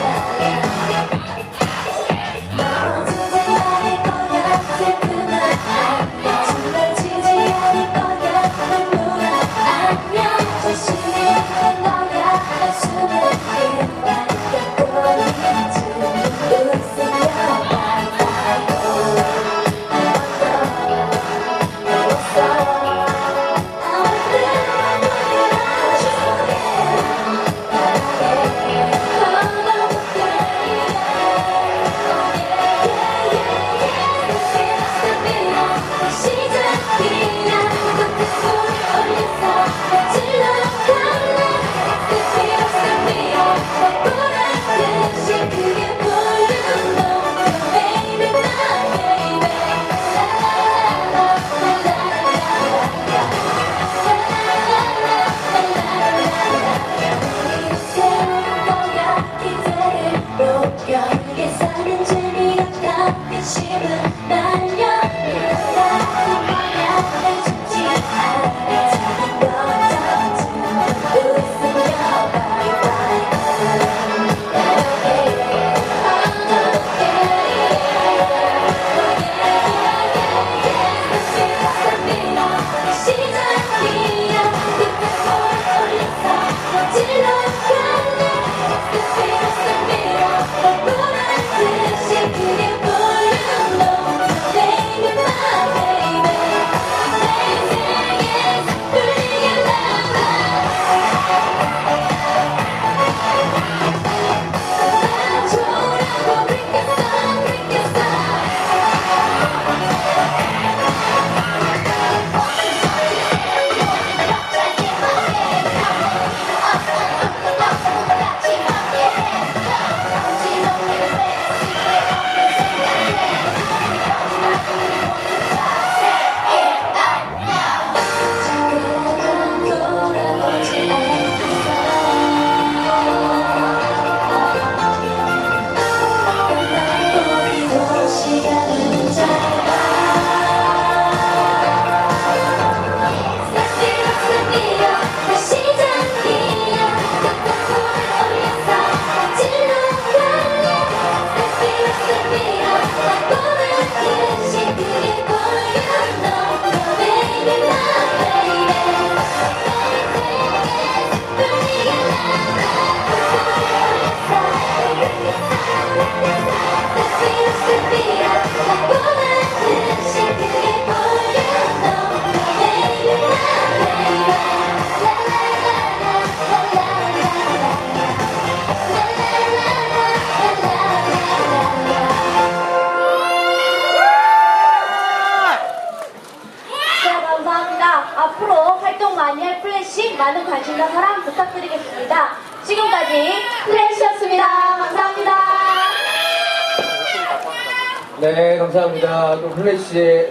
Yeah. 여기에 사는 재미없다. 미치는 활동 많이 할 플래시 많은 관심과 사랑 부탁드리겠습니다. 지금까지 플래시였습니다. 감사합니다. 네, 감사합니다. 또 플래시의